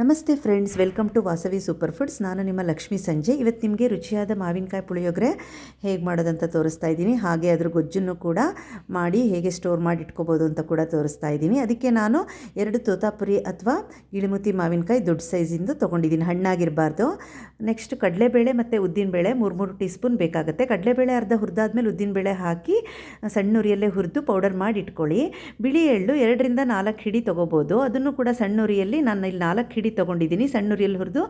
ನಮಸ್ತೆ friends, welcome to Vasavi super foods. ನಾನು ನಿಮ್ಮ ಲಕ್ಷ್ಮಿ ಸಂಜೆ. ಇವತ್ತು ನಿಮಗೆ ರುಚಿಯಾದ ಮಾವಿನಕಾಯಿ ಪುಳಿಯೋಗರೆ ಹೇಗೆ ಮಾಡೋದಂತ ತೋರಿಸ್ತಾ ಇದ್ದೀನಿ. ಹಾಗೆ ಅದ್ರ ಗೊಜ್ಜನ್ನು ಕೂಡ ಮಾಡಿ ಹೇಗೆ ಸ್ಟೋರ್ ಮಾಡಿ ಇಟ್ಕೋಬೋದು ಅಂತ ಕೂಡ ತೋರಿಸ್ತಾ ಇದ್ದೀನಿ. ಅದಕ್ಕೆ ನಾನು ಎರಡು ತೋತಾಪುರಿ ಅಥವಾ ಇಳಿಮುತಿ ಮಾವಿನಕಾಯಿ ದೊಡ್ಡ ಸೈಜಿಂದು ತೊಗೊಂಡಿದ್ದೀನಿ. ಹಣ್ಣಾಗಿರಬಾರ್ದು. ನೆಕ್ಸ್ಟ್ ಕಡಲೆಬೇಳೆ ಮತ್ತು ಉದ್ದಿನಬೇಳೆ ಮೂರು ಮೂರು ಟೀ ಸ್ಪೂನ್ ಬೇಕಾಗುತ್ತೆ. ಕಡಲೆಬೇಳೆ ಅರ್ಧ ಹುರಿದಾದ್ಮೇಲೆ ಉದ್ದಿನಬೇಳೆ ಹಾಕಿ ಸಣ್ಣ ಉರಿಯಲ್ಲೇ ಹುರಿದು ಪೌಡರ್ ಮಾಡಿ ಇಟ್ಕೊಳ್ಳಿ ಬಿಳಿ ಎಳ್ಳು ಎರಡರಿಂದ ನಾಲ್ಕು ಹಿಡಿ ತೊಗೋಬೋದು. ಅದನ್ನು ಕೂಡ ಸಣ್ಣ ಉರಿಯಲ್ಲಿ ನಾನು ಇಲ್ಲಿ ನಾಲ್ಕು ಹಿಡಿ ತೊಗೊಂಡಿದ್ದೀನಿ ಸಣ್ಣ ಉರಿಯಲ್ಲಿ ಹುರಿದು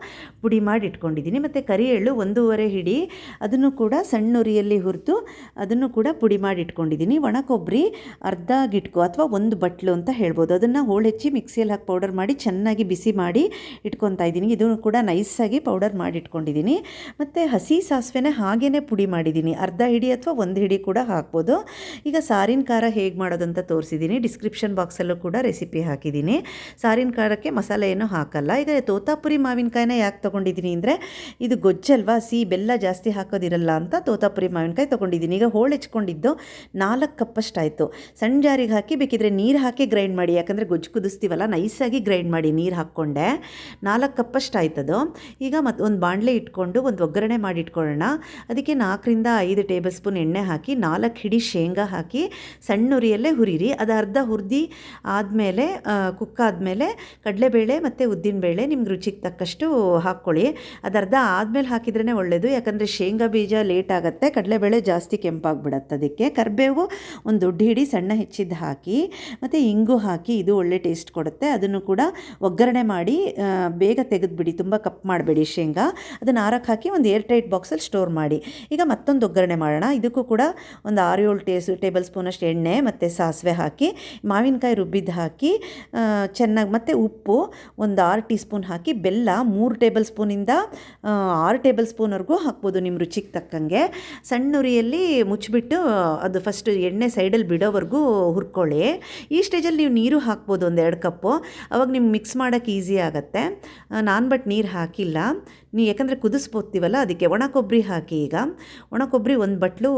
ಪುಡಿ ಮಾಡಿ ಇಟ್ಕೊಂಡಿದ್ದೀನಿ. ಮತ್ತು ಕರಿ ಎಳ್ಳು ಒಂದೂವರೆ ಹಿಡಿ, ಅದನ್ನು ಕೂಡ ಸಣ್ಣ ಉರಿಯಲ್ಲಿ ಹುರಿದು ಅದನ್ನು ಕೂಡ ಪುಡಿ ಮಾಡಿ ಇಟ್ಕೊಂಡಿದ್ದೀನಿ. ಒಣ ಕೊಬ್ಬರಿ ಅರ್ಧ ಗಿಟ್ಕು ಅಥವಾ ಒಂದು ಬಟ್ಲು ಅಂತ ಹೇಳ್ಬೋದು. ಅದನ್ನು ಹೋಳೆಚ್ಚಿ ಮಿಕ್ಸಿಯಲ್ಲಿ ಹಾಕಿ ಪೌಡರ್ ಮಾಡಿ ಚೆನ್ನಾಗಿ ಬಿಸಿ ಮಾಡಿ ಇಟ್ಕೊತಾ ಇದ್ದೀನಿ. ಇದನ್ನು ಕೂಡ ನೈಸಾಗಿ ಪೌಡರ್ ಮಾಡಿ ಇಟ್ಕೊಂಡಿದ್ದೀನಿ. ಮತ್ತು ಹಸಿ ಸಾಸಿವೆನ ಹಾಗೇ ಪುಡಿ ಮಾಡಿದ್ದೀನಿ. ಅರ್ಧ ಹಿಡಿ ಅಥವಾ ಒಂದು ಹಿಡಿ ಕೂಡ ಹಾಕ್ಬೋದು. ಈಗ ಸಾರಿನ ಖಾರ ಹೇಗೆ ಮಾಡೋದಂತ ತೋರಿಸಿದ್ದೀನಿ. ಡಿಸ್ಕ್ರಿಪ್ಷನ್ ಬಾಕ್ಸಲ್ಲೂ ಕೂಡ ರೆಸಿಪಿ ಹಾಕಿದ್ದೀನಿ. ಸಾರಿನ ಖಾರಕ್ಕೆ ಮಸಾಲೆ ಹಾಕಲ್ಲ. ಈಗ ತೋತಾಪುರಿ ಮಾವಿನಕಾಯಿನ ಯಾಕೆ ತೊಗೊಂಡಿದ್ದೀನಿ ಅಂದರೆ, ಇದು ಗೊಜ್ಜಲ್ವಾ? ಸಿ ಬೆಲ್ಲ ಜಾಸ್ತಿ ಹಾಕೋದಿರಲ್ಲ ಅಂತ ತೋತಾಪುರಿ ಮಾವಿನಕಾಯಿ ತೊಗೊಂಡಿದ್ದೀನಿ. ಈಗ ಹೋಳು ಹೆಚ್ಕೊಂಡಿದ್ದು ನಾಲ್ಕು ಕಪ್ಪಷ್ಟಾಯಿತು ಸಣ್ಣ ಜಾರಿಗೆ ಹಾಕಿ, ಬೇಕಿದ್ರೆ ನೀರು ಹಾಕಿ ಗ್ರೈಂಡ್ ಮಾಡಿ. ಯಾಕಂದರೆ ಗೊಜ್ಜು ಕುದಿಸ್ತೀವಲ್ಲ ನೈಸಾಗಿ ಗ್ರೈಂಡ್ ಮಾಡಿ ನೀರು ಹಾಕ್ಕೊಂಡೆ. ನಾಲ್ಕು ಕಪ್ಪಷ್ಟಾಯ್ತದು ಈಗ ಮತ್ತು ಒಂದು ಬಾಣಲೆ ಇಟ್ಕೊಂಡು ಒಂದು ಒಗ್ಗರಣೆ ಮಾಡಿ ಇಟ್ಕೊಳ್ಳೋಣ ಅದಕ್ಕೆ ನಾಲ್ಕರಿಂದ ಐದು ಟೇಬಲ್ ಸ್ಪೂನ್ ಎಣ್ಣೆ ಹಾಕಿ, ನಾಲ್ಕು ಹಿಡಿ ಶೇಂಗಾ ಹಾಕಿ ಸಣ್ಣ ಉರಿಯಲ್ಲೇ ಹುರಿರಿ. ಅದು ಅರ್ಧ ಹುರಿದಿ ಆದಮೇಲೆ ಕುಕ್ ಆದಮೇಲೆ ಕಡಲೆಬೇಳೆ ಮತ್ತು ಉದ್ದಿನಬೇಳೆ ನಿಮ್ಗೆ ರುಚಿಗೆ ತಕ್ಕಷ್ಟು ಹಾಕ್ಕೊಳ್ಳಿ. ಅದು ಅರ್ಧ ಆದಮೇಲೆ ಹಾಕಿದ್ರೇ ಒಳ್ಳೆಯದು ಯಾಕಂದರೆ ಶೇಂಗಾ ಬೀಜ ಲೇಟ್ ಆಗುತ್ತೆ, ಕಡಲೆಬೇಳೆ ಜಾಸ್ತಿ ಕೆಂಪಾಗ್ಬಿಡತ್ತೆ ಅದಕ್ಕೆ. ಕರಿಬೇವು ಒಂದು ದೊಡ್ಡ ಹಿಡಿ ಸಣ್ಣ ಹೆಚ್ಚಿದ್ದು ಹಾಕಿ, ಮತ್ತು ಇಂಗು ಹಾಕಿ ಇದು ಒಳ್ಳೆ ಟೇಸ್ಟ್ ಕೊಡುತ್ತೆ. ಅದನ್ನು ಕೂಡ ಒಗ್ಗರಣೆ ಮಾಡಿ ಬೇಗ ತೆಗೆದುಬಿಡಿ. ತುಂಬ ಕಪ್ ಮಾಡಬೇಡಿ ಶೇಂಗಾ. ಅದನ್ನು ಆರಕ್ಕೆ ಹಾಕಿ ಒಂದು ಏರ್ ಟೈಟ್ ಬಾಕ್ಸಲ್ಲಿ ಸ್ಟೋರ್ ಮಾಡಿ. ಈಗ ಮತ್ತೊಂದು ಒಗ್ಗರಣೆ ಮಾಡೋಣ. ಇದಕ್ಕೂ ಕೂಡ ಒಂದು ಆರು ಏಳು ಟೇಸ್ ಟೇಬಲ್ ಸ್ಪೂನಷ್ಟು ಎಣ್ಣೆ ಮತ್ತು ಸಾಸಿವೆ ಹಾಕಿ, ಮಾವಿನಕಾಯಿ ರುಬ್ಬಿದ್ದು ಹಾಕಿ ಚೆನ್ನಾಗಿ ಮತ್ತು ಉಪ್ಪು ಒಂದು ಆರು ಟೀ ಸ್ಪೂನ್ ಹಾಕಿ ಬೆಲ್ಲ ಮೂರು ಟೇಬಲ್ ಸ್ಪೂನಿಂದ ಆರು ಟೇಬಲ್ ಸ್ಪೂನ್ವರೆಗೂ ಹಾಕ್ಬೋದು ನಿಮ್ಮ ರುಚಿಗೆ ತಕ್ಕಂಗೆ. ಸಣ್ಣ ಉರಿಯಲ್ಲಿ ಮುಚ್ಚಿಬಿಟ್ಟು, ಅದು ಫಸ್ಟ್ ಎಣ್ಣೆ ಸೈಡಲ್ಲಿ ಬಿಡೋವರೆಗೂ ಹುರ್ಕೊಳ್ಳಿ. ಈ ಸ್ಟೇಜಲ್ಲಿ ನೀವು ನೀರು ಹಾಕ್ಬೋದು ಒಂದು ಎರಡು ಕಪ್ಪು. ಅವಾಗ ನಿಮ್ಗೆ ಮಿಕ್ಸ್ ಮಾಡೋಕ್ಕೆ ಈಸಿ ಆಗುತ್ತೆ. ನಾನು ಬಟ್ ನೀರು ಹಾಕಿಲ್ಲ. ನೀವು ಯಾಕಂದರೆ ಕುದಿಸ್ಬೋತೀವಲ್ಲ, ಅದಕ್ಕೆ ಒಣ ಕೊಬ್ಬರಿ ಹಾಕಿ ಈಗ. ಒಣ ಕೊಬ್ಬರಿ ಒಂದು ಬಟ್ಲು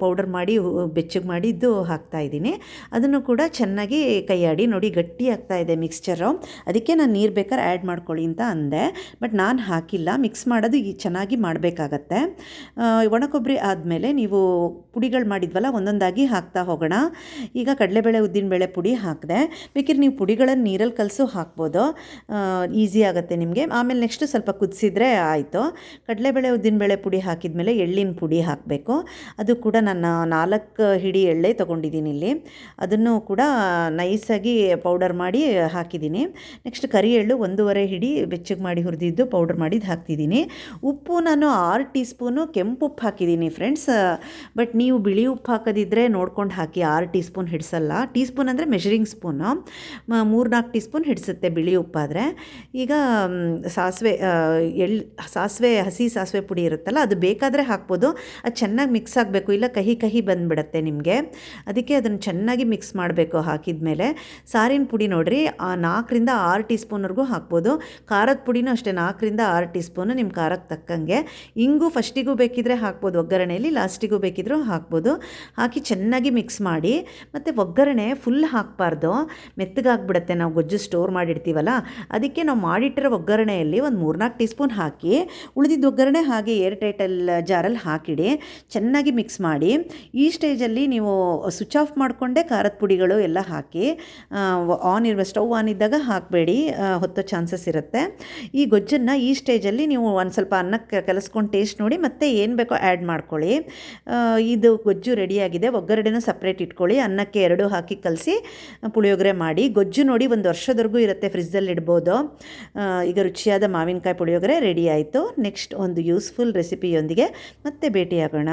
ಪೌಡರ್ ಮಾಡಿ ಬೆಚ್ಚಗೆ ಮಾಡಿದ್ದು ಹಾಕ್ತಾ ಇದ್ದೀನಿ. ಅದನ್ನು ಕೂಡ ಚೆನ್ನಾಗಿ ಕೈಯಾಡಿ ನೋಡಿ, ಗಟ್ಟಿ ಆಗ್ತಾ ಇದೆ ಮಿಕ್ಸ್ಚರು ಅದಕ್ಕೆ ನಾನು ನೀರು ಬೇಕಾದ್ರೆ ಆ್ಯಡ್ ಮಾಡ್ಕೊಳ್ಳಿ ಅಂತ ಅಂದೆ. ಬಟ್ ನಾನು ಹಾಕಿಲ್ಲ. ಮಿಕ್ಸ್ ಮಾಡೋದು ಈ ಚೆನ್ನಾಗಿ ಮಾಡಬೇಕಾಗತ್ತೆ. ಒಣ ಕೊಬ್ಬರಿ ಆದಮೇಲೆ ನೀವು ಪುಡಿಗಳು ಮಾಡಿದ್ವಲ್ಲ, ಒಂದೊಂದಾಗಿ ಹಾಕ್ತಾ ಹೋಗೋಣ. ಈಗ ಕಡಲೆಬೇಳೆ, ಉದ್ದಿನಬೇಳೆ ಪುಡಿ ಹಾಕಿದೆ. ಬೇಕಿದ್ರೆ ನೀವು ಪುಡಿಗಳನ್ನು ನೀರಲ್ಲಿ ಕಲಸು ಹಾಕ್ಬೋದು. ಈಸಿ ಆಗುತ್ತೆ ನಿಮಗೆ. ಆಮೇಲೆ ನೆಕ್ಸ್ಟ್ ಸ್ವಲ್ಪ ಕುದಿಸಿದ್ರೆ ಆಯಿತು. ಕಡಲೆಬೇಳೆ, ಉದ್ದಿನಬೇಳೆ ಪುಡಿ ಹಾಕಿದ್ಮೇಲೆ ಎಳ್ಳಿನ ಪುಡಿ ಹಾಕಬೇಕು. ಅದು ಕೂಡ ನಾನು ನಾಲ್ಕು ಹಿಡಿ ಎಳ್ಳೆ ತೊಗೊಂಡಿದ್ದೀನಿ ಇಲ್ಲಿ. ಅದನ್ನು ಕೂಡ ನೈಸಾಗಿ ಪೌಡರ್ ಮಾಡಿ ಹಾಕಿದ್ದೀನಿ. ನೆಕ್ಸ್ಟ್ ಕರಿ ಎಳ್ಳು ಒಂದೂವರೆ ಹಿಡಿ ಬೆಚ್ಚಗೆ ಮಾಡಿ ಹುರಿದಿದ್ದು ಪೌಡರ್ ಮಾಡಿದ್ದು ಹಾಕ್ತಿದ್ದೀನಿ. ಉಪ್ಪು ನಾನು ಆರು ಟೀ ಸ್ಪೂನು ಕೆಂಪು ಉಪ್ಪು ಹಾಕಿದ್ದೀನಿ ಫ್ರೆಂಡ್ಸ್ ಬಟ್ ನೀವು ಬಿಳಿ ಉಪ್ಪು ಹಾಕೋದಿದ್ರೆ ನೋಡ್ಕೊಂಡು ಹಾಕಿ ಆರು ಟೀ ಸ್ಪೂನ್ ಹಿಡಿಸಲ್ಲ. ಟೀ ಸ್ಪೂನ್ ಅಂದರೆ ಮೆಷರಿಂಗ್ ಸ್ಪೂನು ಮೂರ್ನಾಲ್ಕು ಟೀ ಸ್ಪೂನ್ ಹಿಡಿಸುತ್ತೆ ಬಿಳಿ ಉಪ್ಪಾದರೆ ಈಗ ಸಾಸಿವೆ ಎಳ್, ಸಾಸಿವೆ, ಹಸಿ ಸಾಸಿವೆ ಪುಡಿ ಇರುತ್ತಲ್ಲ, ಅದು ಬೇಕಾದರೆ ಹಾಕ್ಬೋದು. ಅದು ಚೆನ್ನಾಗಿ ಮಿಕ್ಸ್ ಆಗಬೇಕು. ಇಲ್ಲ ಕಹಿ ಕಹಿ ಬಂದುಬಿಡತ್ತೆ ನಿಮಗೆ. ಅದಕ್ಕೆ ಅದನ್ನು ಚೆನ್ನಾಗಿ ಮಿಕ್ಸ್ ಮಾಡಬೇಕು ಹಾಕಿದ ಮೇಲೆ ಸಾರಿನ ಪುಡಿ ನೋಡಿರಿ ನಾಲ್ಕರಿಂದ ಆರು ಟೀ ಸ್ಪೂನ್ವರೆಗೂ ಹಾಕ್ಬೋದು ಖಾರದ ಪುಡಿನೂ ಅಷ್ಟೇ, ನಾಲ್ಕರಿಂದ ಆರು ಟೀ ಸ್ಪೂನು ನಿಮ್ಮ ಖಾರಕ್ಕೆ ತಕ್ಕಂಗೆ. ಇಂಗು ಫಸ್ಟಿಗೂ ಬೇಕಿದ್ರೆ ಹಾಕ್ಬೋದು, ಒಗ್ಗರಣೆಯಲ್ಲಿ ಲಾಸ್ಟಿಗೂ ಬೇಕಿದ್ರೂ ಹಾಕ್ಬೋದು. ಹಾಕಿ ಚೆನ್ನಾಗಿ ಮಿಕ್ಸ್ ಮಾಡಿ, ಮತ್ತು ಒಗ್ಗರಣೆ ಫುಲ್ ಹಾಕಬಾರ್ದು. ಮೆತ್ತಗಾಗ್ಬಿಡುತ್ತೆ, ನಾವು ಗೊಜ್ಜು ಸ್ಟೋರ್ ಮಾಡಿರ್ತೀವಲ್ಲ ಅದಕ್ಕೆ ನಾವು ಮಾಡಿಟ್ಟಿರೋ ಒಗ್ಗರಣೆಯಲ್ಲಿ ಒಂದು ಮೂರ್ನಾಲ್ಕು ಟೀ ಸ್ಪೂನ್ ಹಾಕಿ, ಉಳಿದಿದ್ದ ಒಗ್ಗರಣೆ ಹಾಗೆ ಏರ್ ಟೈಟಲ್ ಜಾರಲ್ಲಿ ಹಾಕಿಡಿ, ಚೆನ್ನಾಗಿ ಮಿಕ್ಸ್ ಮಾಡಿ. ಈ ಸ್ಟೇಜಲ್ಲಿ ನೀವು ಸ್ವಿಚ್ ಆಫ್ ಮಾಡಿಕೊಂಡೇ ಖಾರದ ಪುಡಿಗಳು ಎಲ್ಲ ಹಾಕಿ ಆನ್ ಇರುವ ಸ್ಟೌವ್ ಆನ್ ಇದ್ದಾಗ ಹಾಕಬೇಡಿ. ಹೊತ್ತೋ ಚಾನ್ಸಸ್ ಇರುತ್ತೆ. ಈ ಗೊಜ್ಜನ್ನು ಈ ಸ್ಟೇಜಲ್ಲಿ ನೀವು ಒಂದು ಸ್ವಲ್ಪ ಅನ್ನಕ್ಕೆ ಕಲಸ್ಕೊಂಡು ಟೇಸ್ಟ್ ನೋಡಿ ಮತ್ತೆ ಏನು ಬೇಕೋ ಆ್ಯಡ್ ಮಾಡ್ಕೊಳ್ಳಿ. ಇದು ಗೊಜ್ಜು ರೆಡಿಯಾಗಿದೆ. ಒಗ್ಗರಣೆನೂ ಸಪ್ರೇಟ್ ಇಟ್ಕೊಳ್ಳಿ. ಅನ್ನಕ್ಕೆ ಎರಡು ಹಾಕಿ ಕಲಸಿ ಪುಳಿಯೋಗರೆ ಮಾಡಿ. ಗೊಜ್ಜು ನೋಡಿ ಒಂದು ವರ್ಷದವರೆಗೂ ಇರುತ್ತೆ ಫ್ರಿಜ್ಜಲ್ಲಿ ಇಡ್ಬೋದು. ಈಗ ರುಚಿಯಾದ ಮಾವಿನಕಾಯಿ ಪುಳಿಯೋಗರೆ ರೆಡಿ ಆಯಿತು. ನೆಕ್ಸ್ಟ್ ಒಂದು ಯೂಸ್ಫುಲ್ ರೆಸಿಪಿಯೊಂದಿಗೆ ಮತ್ತೆ ಭೇಟಿಯಾಗೋಣ.